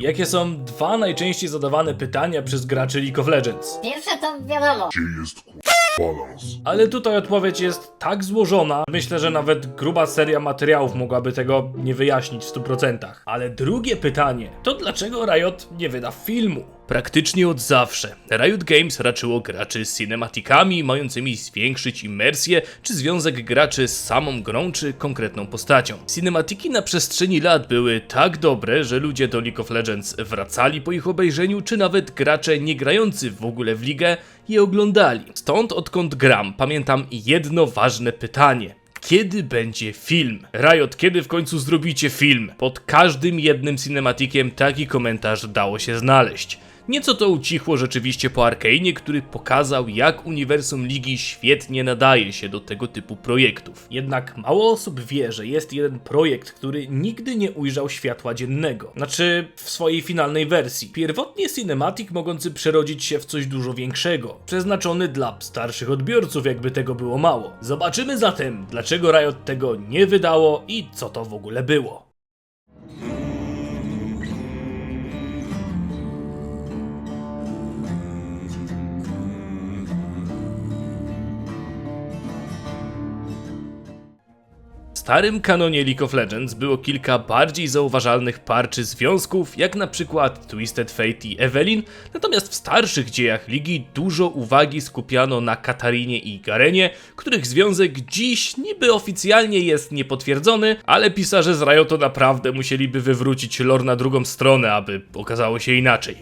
Jakie są dwa najczęściej zadawane pytania przez graczy League of Legends? Pierwsze to wiadomo. Gdzie jest balans? Ale tutaj odpowiedź jest tak złożona, myślę, że nawet gruba seria materiałów mogłaby tego nie wyjaśnić w 100%. Ale drugie pytanie to dlaczego Riot nie wyda filmu? Praktycznie od zawsze Riot Games raczyło graczy z cinematikami mającymi zwiększyć imersję, czy związek graczy z samą grą, czy konkretną postacią. Cinematiki na przestrzeni lat były tak dobre, że ludzie do League of Legends wracali po ich obejrzeniu, czy nawet gracze nie grający w ogóle w ligę je oglądali. Stąd odkąd gram, pamiętam jedno ważne pytanie. Kiedy będzie film? Riot, kiedy w końcu zrobicie film? Pod każdym jednym cinematikiem taki komentarz dało się znaleźć. Nieco to ucichło rzeczywiście po Arkane, który pokazał, jak uniwersum ligi świetnie nadaje się do tego typu projektów. Jednak mało osób wie, że jest jeden projekt, który nigdy nie ujrzał światła dziennego. Znaczy, w swojej finalnej wersji. Pierwotnie cinematic mogący przerodzić się w coś dużo większego, przeznaczony dla starszych odbiorców, jakby tego było mało. Zobaczymy zatem, dlaczego Riot tego nie wydało i co to w ogóle było. Starym kanonie League of Legends było kilka bardziej zauważalnych parczy związków, jak na przykład Twisted Fate i Evelyn, natomiast w starszych dziejach ligi dużo uwagi skupiano na Katarinie i Garenie, których związek dziś niby oficjalnie jest niepotwierdzony, ale pisarze z Riotu naprawdę musieliby wywrócić lore na drugą stronę, aby okazało się inaczej.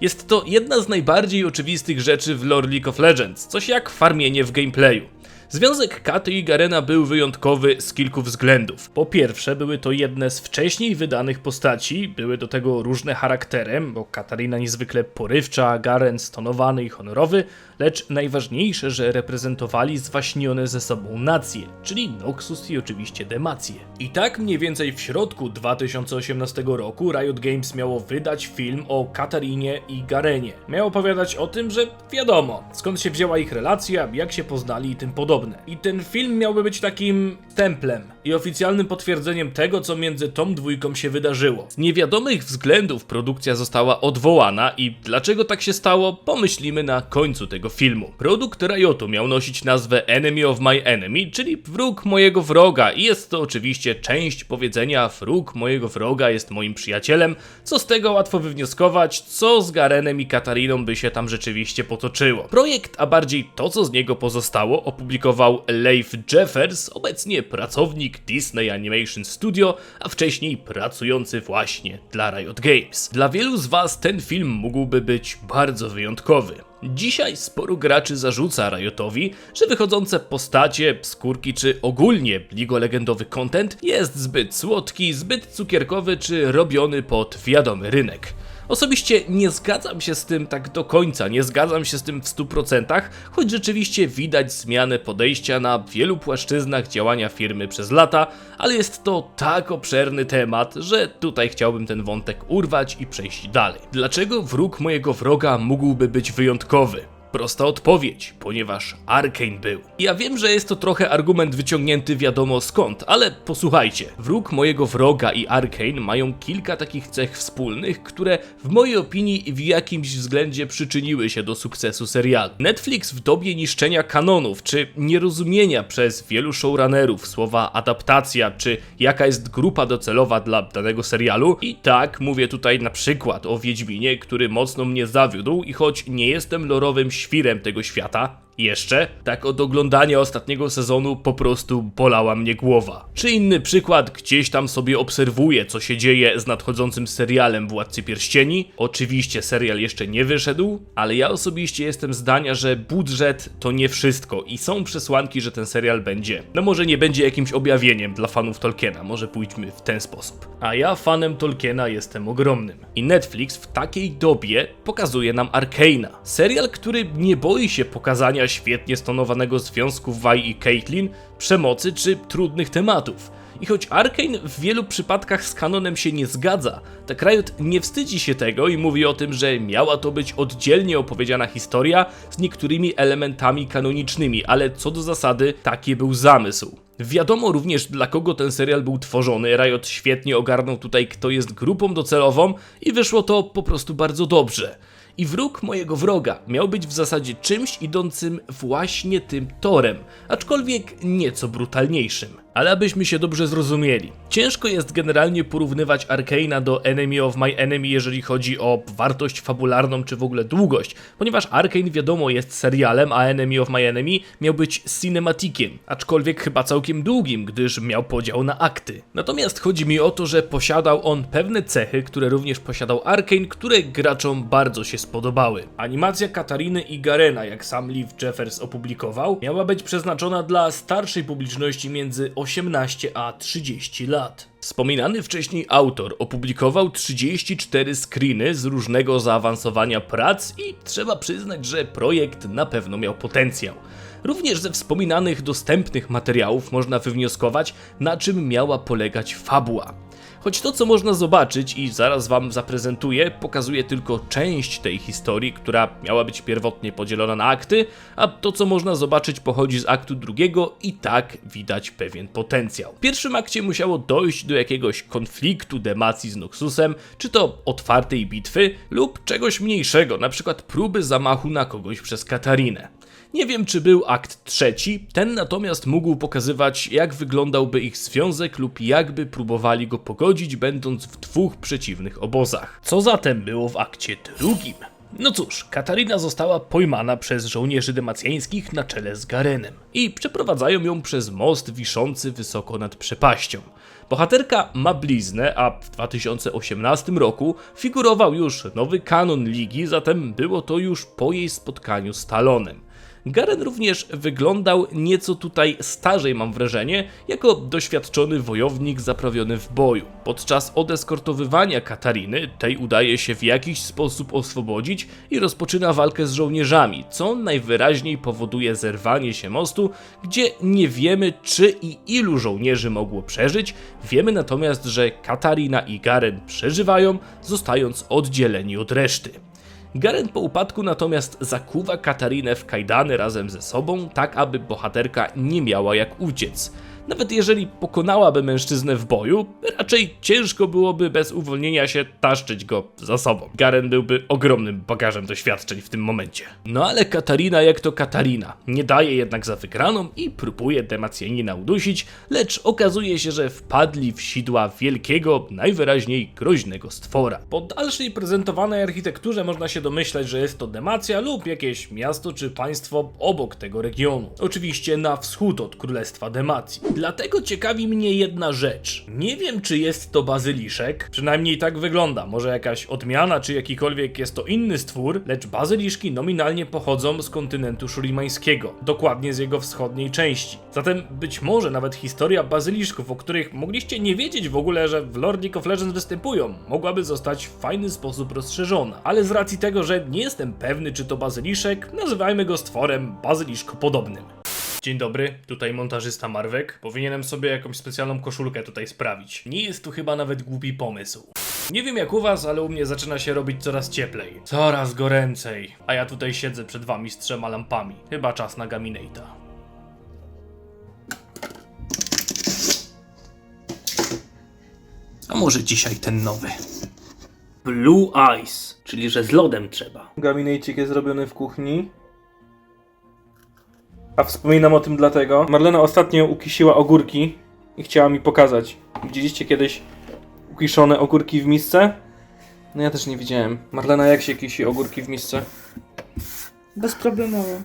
Jest to jedna z najbardziej oczywistych rzeczy w lore League of Legends, coś jak farmienie w gameplayu. Związek Katy i Garena był wyjątkowy z kilku względów. Po pierwsze, były to jedne z wcześniej wydanych postaci, były do tego różne charakterem, bo Katarina niezwykle porywcza, Garen stonowany i honorowy, lecz najważniejsze, że reprezentowali zwaśnione ze sobą nacje, czyli Noxus i oczywiście Demację. I tak mniej więcej w środku 2018 roku Riot Games miało wydać film o Katarinie i Garenie. Miał opowiadać o tym, że wiadomo, skąd się wzięła ich relacja, jak się poznali i tym podobne. I ten film miałby być takim templem i oficjalnym potwierdzeniem tego, co między tą dwójką się wydarzyło. Z niewiadomych względów produkcja została odwołana i dlaczego tak się stało, pomyślimy na końcu tego filmu. Produkt Riotu miał nosić nazwę Enemy of My Enemy, czyli wróg mojego wroga i jest to oczywiście część powiedzenia wróg mojego wroga jest moim przyjacielem, co z tego łatwo wywnioskować, co z Garenem i Katariną by się tam rzeczywiście potoczyło. Projekt, a bardziej to co z niego pozostało, opublikował Leif Jeffers, obecnie pracownik Disney Animation Studio, a wcześniej pracujący właśnie dla Riot Games. Dla wielu z Was ten film mógłby być bardzo wyjątkowy. Dzisiaj sporo graczy zarzuca Riotowi, że wychodzące postacie, skórki czy ogólnie ligolegendowy content jest zbyt słodki, zbyt cukierkowy czy robiony pod wiadomy rynek. Osobiście nie zgadzam się z tym tak do końca, nie zgadzam się z tym w 100%, choć rzeczywiście widać zmianę podejścia na wielu płaszczyznach działania firmy przez lata, ale jest to tak obszerny temat, że tutaj chciałbym ten wątek urwać i przejść dalej. Dlaczego wróg mojego wroga mógłby być wyjątkowy? Prosta odpowiedź, ponieważ Arkane był. Ja wiem, że jest to trochę argument wyciągnięty wiadomo skąd, ale posłuchajcie. Wróg mojego wroga i Arkane mają kilka takich cech wspólnych, które w mojej opinii w jakimś względzie przyczyniły się do sukcesu serialu. Netflix w dobie niszczenia kanonów, czy nierozumienia przez wielu showrunnerów słowa adaptacja, czy jaka jest grupa docelowa dla danego serialu, i tak mówię tutaj na przykład o Wiedźminie, który mocno mnie zawiódł i choć nie jestem lorowym świrem tego świata, jeszcze, tak od oglądania ostatniego sezonu po prostu bolała mnie głowa. Czy inny przykład, gdzieś tam sobie obserwuję, co się dzieje z nadchodzącym serialem Władcy Pierścieni. Oczywiście serial jeszcze nie wyszedł, ale ja osobiście jestem zdania, że budżet to nie wszystko i są przesłanki, że ten serial będzie. No może nie będzie jakimś objawieniem dla fanów Tolkiena, może pójdźmy w ten sposób. A ja fanem Tolkiena jestem ogromnym. I Netflix w takiej dobie pokazuje nam Arkeina. Serial, który nie boi się pokazania świetnie stonowanego związku Vi i Caitlyn, przemocy czy trudnych tematów. I choć Arkane w wielu przypadkach z kanonem się nie zgadza, tak Riot nie wstydzi się tego i mówi o tym, że miała to być oddzielnie opowiedziana historia z niektórymi elementami kanonicznymi, ale co do zasady taki był zamysł. Wiadomo również dla kogo ten serial był tworzony. Riot świetnie ogarnął tutaj kto jest grupą docelową i wyszło to po prostu bardzo dobrze. I wróg mojego wroga miał być w zasadzie czymś idącym właśnie tym torem, aczkolwiek nieco brutalniejszym. Ale abyśmy się dobrze zrozumieli, ciężko jest generalnie porównywać Arkeina do Enemy of My Enemy, jeżeli chodzi o wartość fabularną czy w ogóle długość, ponieważ Arkane wiadomo jest serialem, a Enemy of My Enemy miał być cinematikiem, aczkolwiek chyba całkiem długim, gdyż miał podział na akty. Natomiast chodzi mi o to, że posiadał on pewne cechy, które również posiadał Arkane, które graczom bardzo się spodobały. Animacja Katariny i Garena, jak sam Liv Jeffers opublikował, miała być przeznaczona dla starszej publiczności między 18 a 30 lat. Wspominany wcześniej autor opublikował 34 screeny z różnego zaawansowania prac i trzeba przyznać, że projekt na pewno miał potencjał. Również ze wspominanych dostępnych materiałów można wywnioskować, na czym miała polegać fabuła. Choć to, co można zobaczyć i zaraz wam zaprezentuję, pokazuje tylko część tej historii, która miała być pierwotnie podzielona na akty, a to, co można zobaczyć, pochodzi z aktu drugiego i tak widać pewien potencjał. W pierwszym akcie musiało dojść do jakiegoś konfliktu Demacji z Noxusem, czy to otwartej bitwy, lub czegoś mniejszego, na przykład próby zamachu na kogoś przez Katarinę. Nie wiem, czy był akt trzeci, ten natomiast mógł pokazywać, jak wyglądałby ich związek lub jakby próbowali go pogodzić, będąc w dwóch przeciwnych obozach. Co zatem było w akcie drugim? No cóż, Katarina została pojmana przez żołnierzy demacjańskich na czele z Garenem i przeprowadzają ją przez most wiszący wysoko nad przepaścią. Bohaterka ma bliznę, a w 2018 roku figurował już nowy kanon ligi, zatem było to już po jej spotkaniu z Talonem. Garen również wyglądał nieco tutaj starzej, mam wrażenie, jako doświadczony wojownik zaprawiony w boju. Podczas odeskortowywania Katariny, tej udaje się w jakiś sposób oswobodzić i rozpoczyna walkę z żołnierzami, co najwyraźniej powoduje zerwanie się mostu, gdzie nie wiemy czy i ilu żołnierzy mogło przeżyć, wiemy natomiast, że Katarina i Garen przeżywają, zostając oddzieleni od reszty. Garen po upadku natomiast zakuwa Katarinę w kajdany razem ze sobą, tak aby bohaterka nie miała jak uciec. Nawet jeżeli pokonałaby mężczyznę w boju, raczej ciężko byłoby bez uwolnienia się taszczyć go za sobą. Garen byłby ogromnym bagażem doświadczeń w tym momencie. No ale Katarina jak to Katarina, nie daje jednak za wygraną i próbuje Demacjanina udusić, lecz okazuje się, że wpadli w sidła wielkiego, najwyraźniej groźnego stwora. Po dalszej prezentowanej architekturze można się domyślać, że jest to Demacja lub jakieś miasto czy państwo obok tego regionu. Oczywiście na wschód od Królestwa Demacji. Dlatego ciekawi mnie jedna rzecz. Nie wiem, czy jest to bazyliszek, przynajmniej tak wygląda. Może jakaś odmiana, czy jakikolwiek jest to inny stwór, lecz bazyliszki nominalnie pochodzą z kontynentu szurimańskiego, dokładnie z jego wschodniej części. Zatem być może nawet historia bazyliszków, o których mogliście nie wiedzieć w ogóle, że w Lord League of Legends występują, mogłaby zostać w fajny sposób rozszerzona. Ale z racji tego, że nie jestem pewny, czy to bazyliszek, nazywajmy go stworem bazyliszkopodobnym. Dzień dobry, tutaj montażysta Marwek. Powinienem sobie jakąś specjalną koszulkę tutaj sprawić. Nie jest to chyba nawet głupi pomysł. Nie wiem jak u was, ale u mnie zaczyna się robić coraz cieplej. Coraz goręcej. A ja tutaj siedzę przed wami z trzema lampami. Chyba czas na Gaminate'a. A może dzisiaj ten nowy? Blue Ice, czyli że z lodem trzeba. Gaminejcik jest zrobiony w kuchni. A wspominam o tym dlatego. Marlena ostatnio ukisiła ogórki i chciała mi pokazać. Widzieliście kiedyś ukiszone ogórki w misce? No ja też nie widziałem. Marlena, jak się kisi ogórki w misce? Bezproblemowo.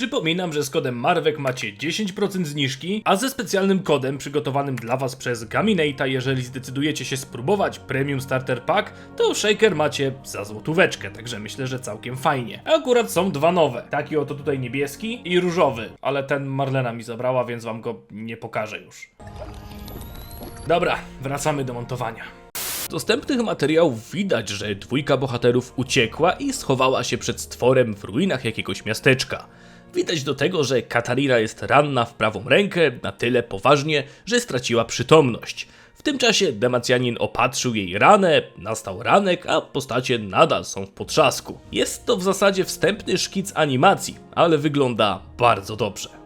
Przypominam, że z kodem Marwek macie 10% zniżki, a ze specjalnym kodem przygotowanym dla Was przez Gaminate'a, jeżeli zdecydujecie się spróbować Premium Starter Pack, to Shaker macie za złotóweczkę, także myślę, że całkiem fajnie. Akurat są dwa nowe, taki oto tutaj niebieski i różowy, ale ten Marlena mi zabrała, więc Wam go nie pokażę już. Dobra, wracamy do montowania. Z dostępnych materiałów widać, że dwójka bohaterów uciekła i schowała się przed stworem w ruinach jakiegoś miasteczka. Widać do tego, że Katarina jest ranna w prawą rękę na tyle poważnie, że straciła przytomność. W tym czasie Demacjanin opatrzył jej ranę, nastał ranek, a postacie nadal są w potrzasku. Jest to w zasadzie wstępny szkic animacji, ale wygląda bardzo dobrze.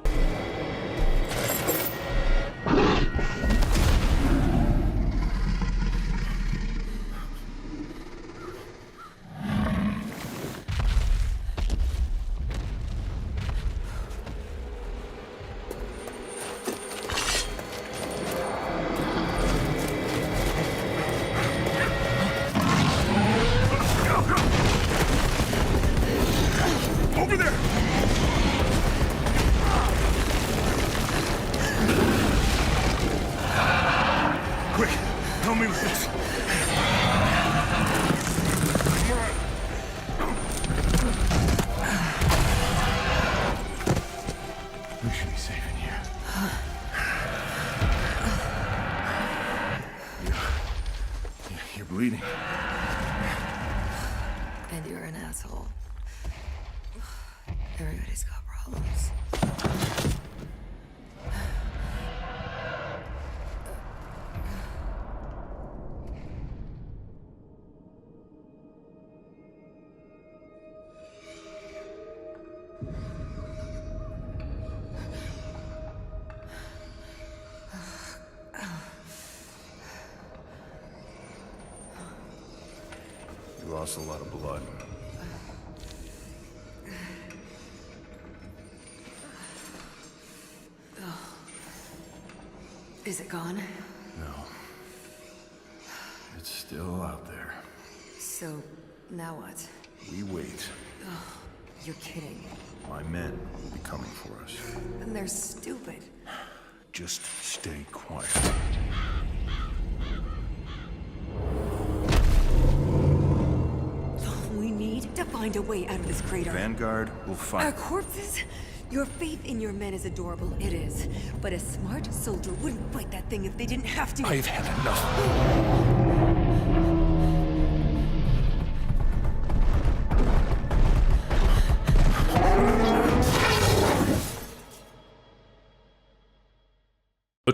Lost a lot of blood. Is it gone? No. It's still out there. So, now what? We wait. You're kidding. My men will be coming for us. And they're stupid. Just stay quiet. Find a way out of this crater. Vanguard will fight Our corpses? Your faith in your men is adorable, it is. But a smart soldier wouldn't fight that thing if they didn't have to. I've had enough.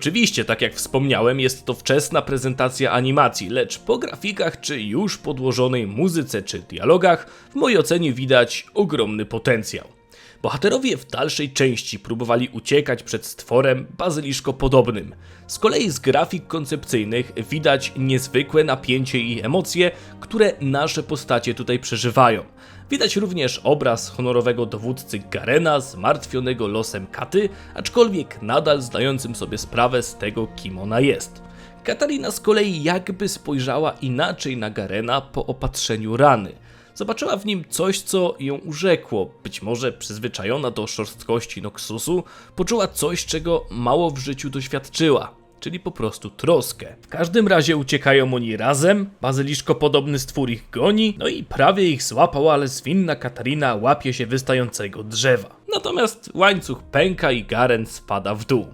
Oczywiście, tak jak wspomniałem, jest to wczesna prezentacja animacji, lecz po grafikach czy już podłożonej muzyce czy dialogach, w mojej ocenie widać ogromny potencjał. Bohaterowie w dalszej części próbowali uciekać przed stworem bazyliszko podobnym. Z kolei z grafik koncepcyjnych widać niezwykłe napięcie i emocje, które nasze postacie tutaj przeżywają. Widać również obraz honorowego dowódcy Garena zmartwionego losem Katy, aczkolwiek nadal zdającym sobie sprawę z tego, kim ona jest. Katarina z kolei jakby spojrzała inaczej na Garena po opatrzeniu rany. Zobaczyła w nim coś, co ją urzekło. Być może przyzwyczajona do szorstkości Noxusu, poczuła coś, czego mało w życiu doświadczyła czyli po prostu troskę. W każdym razie uciekają oni razem, bazyliszko podobny stwór ich goni, no i prawie ich złapał, ale zwinna Katarina łapie się wystającego drzewa. Natomiast łańcuch pęka i Garen spada w dół.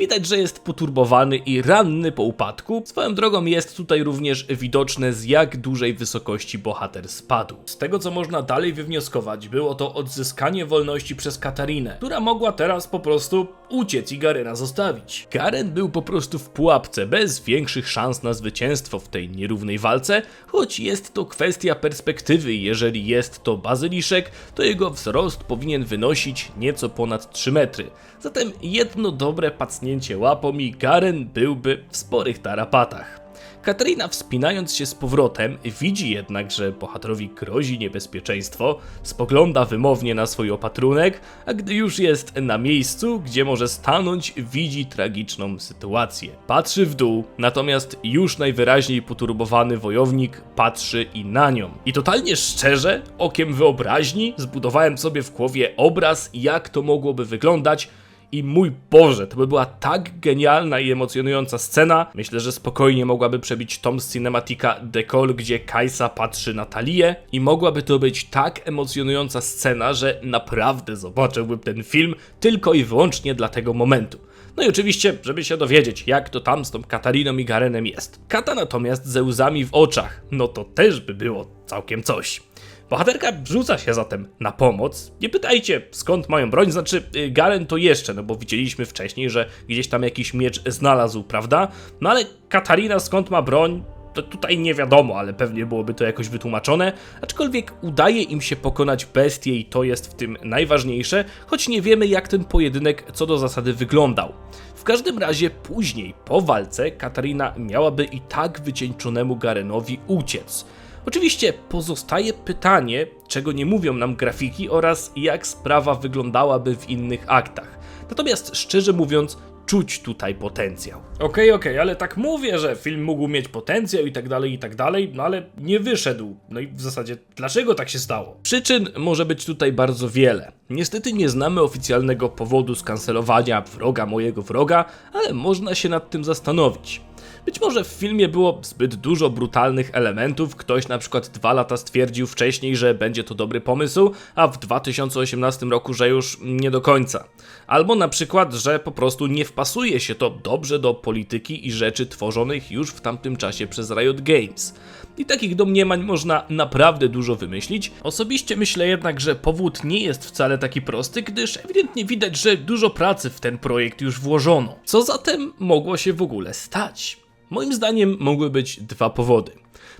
Widać, że jest poturbowany i ranny po upadku. Swoją drogą jest tutaj również widoczne z jak dużej wysokości bohater spadł. Z tego co można dalej wywnioskować, było to odzyskanie wolności przez Katarinę, która mogła teraz po prostu uciec i Garena zostawić. Garen był po prostu w pułapce, bez większych szans na zwycięstwo w tej nierównej walce, choć jest to kwestia perspektywy jeżeli jest to bazyliszek, to jego wzrost powinien wynosić nieco ponad 3 metry. Zatem jedno dobre pacnięcie łapą i Garen byłby w sporych tarapatach. Katarina wspinając się z powrotem widzi jednak, że bohaterowi grozi niebezpieczeństwo, spogląda wymownie na swój opatrunek, a gdy już jest na miejscu, gdzie może stanąć, widzi tragiczną sytuację. Patrzy w dół, natomiast już najwyraźniej poturbowany wojownik patrzy i na nią. I totalnie szczerze, okiem wyobraźni, zbudowałem sobie w głowie obraz, jak to mogłoby wyglądać, i mój Boże, to by była tak genialna i emocjonująca scena. Myślę, że spokojnie mogłaby przebić tom z Cinematica Decol, gdzie Kaisa patrzy na Talię i mogłaby to być tak emocjonująca scena, że naprawdę zobaczyłbym ten film tylko i wyłącznie dla tego momentu. No i oczywiście, żeby się dowiedzieć, jak to tam z tą Katariną i Garenem jest. Kata natomiast ze łzami w oczach, no to też by było całkiem coś. Bohaterka rzuca się zatem na pomoc. Nie pytajcie skąd mają broń, znaczy y, Garen to jeszcze, no bo widzieliśmy wcześniej, że gdzieś tam jakiś miecz znalazł, prawda? No ale Katarina skąd ma broń? To tutaj nie wiadomo, ale pewnie byłoby to jakoś wytłumaczone. Aczkolwiek udaje im się pokonać bestię i to jest w tym najważniejsze, choć nie wiemy jak ten pojedynek co do zasady wyglądał. W każdym razie później, po walce, Katarina miałaby i tak wycieńczonemu Garenowi uciec. Oczywiście pozostaje pytanie, czego nie mówią nam grafiki oraz jak sprawa wyglądałaby w innych aktach. Natomiast szczerze mówiąc, czuć tutaj potencjał. Okej, okej, ale tak mówię, że film mógł mieć potencjał i tak dalej, i tak dalej, no ale nie wyszedł. No i w zasadzie dlaczego tak się stało? Przyczyn może być tutaj bardzo wiele. Niestety nie znamy oficjalnego powodu skancelowania wroga mojego wroga, ale można się nad tym zastanowić. Być może w filmie było zbyt dużo brutalnych elementów, ktoś na przykład dwa lata stwierdził wcześniej, że będzie to dobry pomysł, a w 2018 roku, że już nie do końca. Albo na przykład, że po prostu nie wpasuje się to dobrze do polityki i rzeczy tworzonych już w tamtym czasie przez Riot Games. i takich domniemań można naprawdę dużo wymyślić. Osobiście myślę jednak, że powód nie jest wcale taki prosty, gdyż ewidentnie widać, że dużo pracy w ten projekt już włożono. Co zatem mogło się w ogóle stać? Moim zdaniem mogły być dwa powody.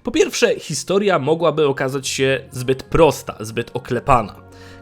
Po pierwsze, historia mogłaby okazać się zbyt prosta, zbyt oklepana.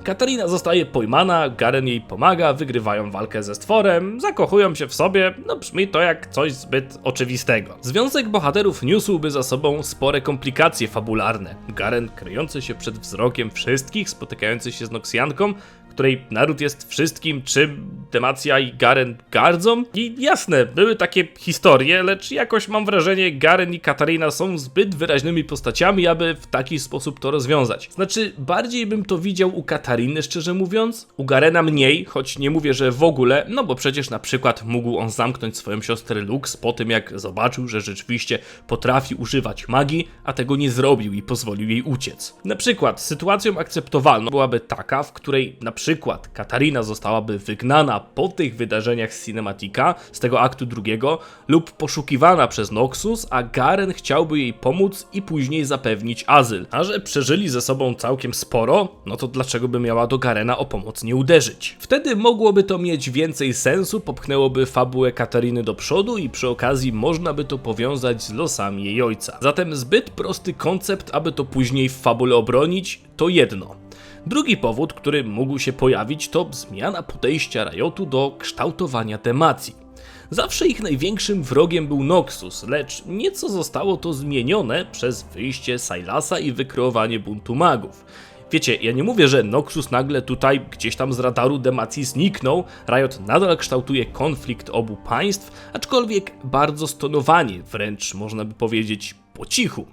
Katarina zostaje pojmana, Garen jej pomaga, wygrywają walkę ze stworem, zakochują się w sobie, no brzmi to jak coś zbyt oczywistego. Związek bohaterów niósłby za sobą spore komplikacje fabularne. Garen kryjący się przed wzrokiem wszystkich, spotykający się z Noksjanką, której naród jest wszystkim, czym Demacja i Garen gardzą. I jasne, były takie historie, lecz jakoś mam wrażenie, Garen i Katarina są zbyt wyraźnymi postaciami, aby w taki sposób to rozwiązać. Znaczy, bardziej bym to widział u Katariny, szczerze mówiąc, u Garena mniej, choć nie mówię, że w ogóle, no bo przecież na przykład mógł on zamknąć swoją siostrę Lux po tym, jak zobaczył, że rzeczywiście potrafi używać magii, a tego nie zrobił i pozwolił jej uciec. Na przykład, sytuacją akceptowalną byłaby taka, w której na przykład Katarina zostałaby wygnana po tych wydarzeniach z Cinematica, z tego aktu drugiego, lub poszukiwana przez Noxus, a Garen chciałby jej pomóc i później zapewnić azyl. A że przeżyli ze sobą całkiem sporo, no to dlaczego by miała do Garena o pomoc nie uderzyć? Wtedy mogłoby to mieć więcej sensu, popchnęłoby fabułę Katariny do przodu i przy okazji można by to powiązać z losami jej ojca. Zatem zbyt prosty koncept, aby to później w fabule obronić, to jedno. Drugi powód, który mógł się pojawić, to zmiana podejścia Riotu do kształtowania temacji. Zawsze ich największym wrogiem był Noxus, lecz nieco zostało to zmienione przez wyjście Sylasa i wykreowanie buntu magów. Wiecie, ja nie mówię, że Noxus nagle tutaj gdzieś tam z radaru Demacji zniknął, Riot nadal kształtuje konflikt obu państw, aczkolwiek bardzo stonowanie, wręcz można by powiedzieć po cichu.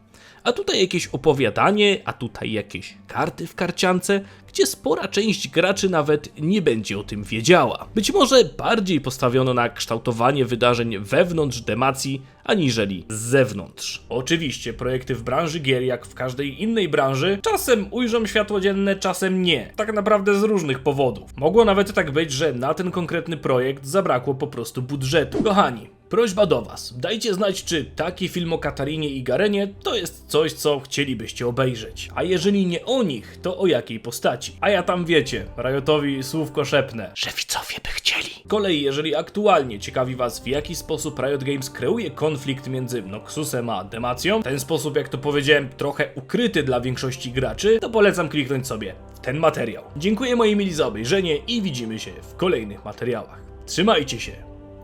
A tutaj jakieś opowiadanie, a tutaj jakieś karty w karciance, gdzie spora część graczy nawet nie będzie o tym wiedziała. Być może bardziej postawiono na kształtowanie wydarzeń wewnątrz demacji, aniżeli z zewnątrz. Oczywiście projekty w branży gier, jak w każdej innej branży, czasem ujrzą światło dzienne, czasem nie. Tak naprawdę z różnych powodów. Mogło nawet tak być, że na ten konkretny projekt zabrakło po prostu budżetu. Kochani, Prośba do Was, dajcie znać, czy taki film o Katarinie i Garenie to jest coś, co chcielibyście obejrzeć. A jeżeli nie o nich, to o jakiej postaci? A ja tam wiecie, Riotowi słówko szepnę, że widzowie by chcieli. Kolei, jeżeli aktualnie ciekawi Was, w jaki sposób Riot Games kreuje konflikt między Noxusem a Demacją, ten sposób, jak to powiedziałem, trochę ukryty dla większości graczy, to polecam kliknąć sobie w ten materiał. Dziękuję moi mili za obejrzenie i widzimy się w kolejnych materiałach. Trzymajcie się,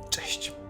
cześć!